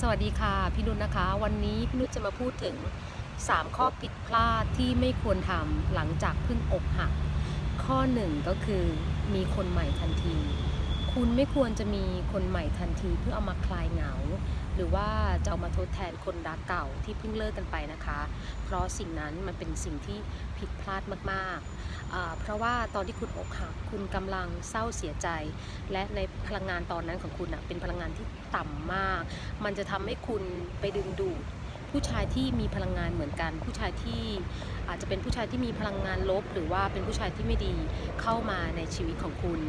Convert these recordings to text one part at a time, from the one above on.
สวัสดีค่ะ พี่นุชนะคะ วันนี้พี่นุชจะมาพูดถึง 3 ข้อผิดพลาดที่ไม่ควรทำหลังจากเพิ่งอกหัก ข้อ 1 ก็คือมีคนใหม่ทันที คุณไม่ควรจะมีคนใหม่ทันทีเพื่อเอามาคลายเหงา หรือว่าจะเอามาทดแทนคนรักเก่าที่เพิ่งเลิกกันไปนะคะ เพราะสิ่งนั้นมันเป็นสิ่งที่ผิดพลาดมากๆ เพราะว่าตอนที่คุณอกหักคุณกำลังเศร้าเสียใจ และในพลังงานตอนนั้นของคุณอะเป็นพลังงานที่ต่ำมาก มันจะทำให้คุณไปดึงดูดผู้ชายที่มีพลังงานเหมือนกัน ผู้ชายที่อาจจะเป็นผู้ชายที่มีพลังงานลบ หรือว่าเป็นผู้ชายที่ไม่ดีเข้ามาในชีวิตของคุณ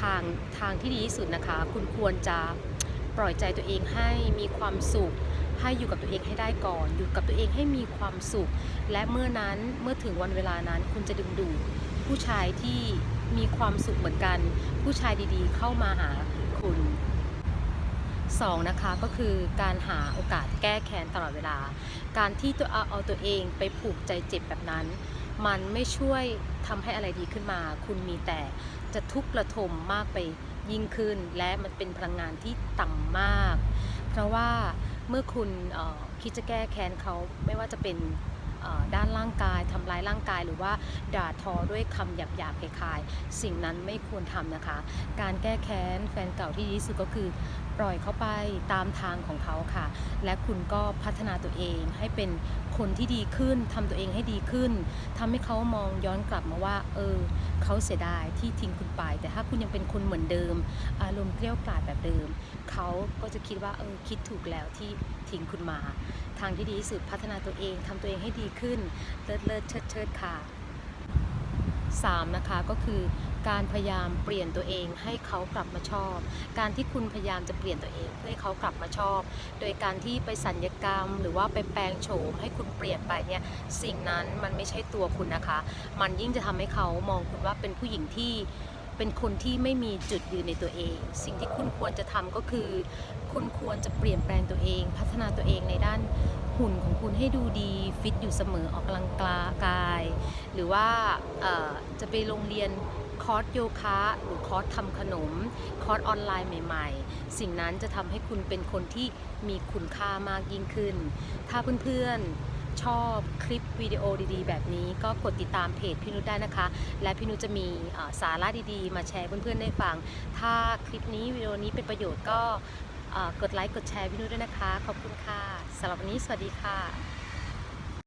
ทางทางที่ดีที่สุดนะคะ คุณควรจะปล่อยใจตัวเองให้มีความสุข ให้อยู่กับตัวเองให้ได้ก่อน อยู่กับตัวเองให้มีความสุข และเมื่อนั้นเมื่อถึงวันเวลานั้น คุณจะดึงดูดผู้ชายที่มีความสุขเหมือนกัน ผู้ชายดีๆ เข้ามาหาคุณสองนะคะก็คือการหาโอกาสแก้แค้นตลอดเวลา การที่ตัวเอาเอาตัวเองไปผูกใจเจ็บแบบนั้น มันไม่ช่วยทำให้อะไรดีขึ้นมา คุณมีแต่จะทุกข์ระทมมากไปยิ่งขึ้น และมันเป็นพลังงานที่ต่ำมาก เพราะว่าเมื่อคุณคิดจะแก้แค้นเขาไม่ว่าจะเป็นด้านร่างกายทำร้ายร่างกายหรือว่าด่าทอด้วยคำหยาบๆคลายๆ สิ่งนั้นไม่ควรทำนะคะ การแก้แค้นแฟนเก่าที่ดีสุดก็คือปล่อยเขาไปตามทางของเขาค่ะ และคุณก็พัฒนาตัวเองให้เป็นคนที่ดีขึ้นทำตัวเองให้ดีขึ้นทำให้เขามองย้อนกลับมาว่า เออเขาเสียดายที่ทิ้งคุณไป แต่ถ้าคุณยังเป็นคนเหมือนเดิม อารมณ์เกลี้ยวกล่อมแบบเดิม เขาก็จะคิดว่าเออคิดถูกแล้วที่ทิ้งคุณมา ทางที่ดีที่สุดพัฒนาตัวเองทำตัวเองให้ดีขึ้นเลิศเลิศเชิดเชิดค่ะ3นะคะก็คือ การพยายามเปลี่ยนตัวเองให้เขากลับมาชอบ การที่คุณพยายามจะเปลี่ยนตัวเองเพื่อให้เขากลับมาชอบ โดยการที่ไปสัญญกรรม หรือว่าไปแปลงโฉมให้คุณเปลี่ยนไปเนี่ยสิ่งนั้นมันไม่ใช่ตัวคุณนะคะ มันยิ่งจะทำให้เขามองคุณว่าเป็นผู้หญิงที่เป็นคนที่ไม่มีจุดยืนในตัวเอง สิ่งที่คุณควรจะทำก็คือ คุณควรจะเปลี่ยนแปลงตัวเอง พัฒนาตัวเองในด้าน หุ่นของคุณให้ดูดีฟิตอยู่เสมอออกกำลังกาย หรือว่าจะไปโรงเรียนคอร์สโยคะหรือคอร์สทำขนม คอร์สออนไลน์ใหม่ ๆ สิ่งนั้นจะทำให้คุณเป็นคนที่มีคุณค่ามากยิ่งขึ้น ถ้าเพื่อนๆชอบคลิปวิดีโอดีๆ แบบนี้ก็กดติดตามเพจพี่นุชได้นะคะ และพี่นุชจะมีสาระดีๆ มาแชร์เพื่อนๆได้ฟัง ถ้าคลิปนี้วิดีโอนี้เป็นประโยชน์ก็ กดไลค์กดแชร์พี่นุชด้วยนะคะ ขอบคุณค่ะสำหรับวันนี้สวัสดีค่ะ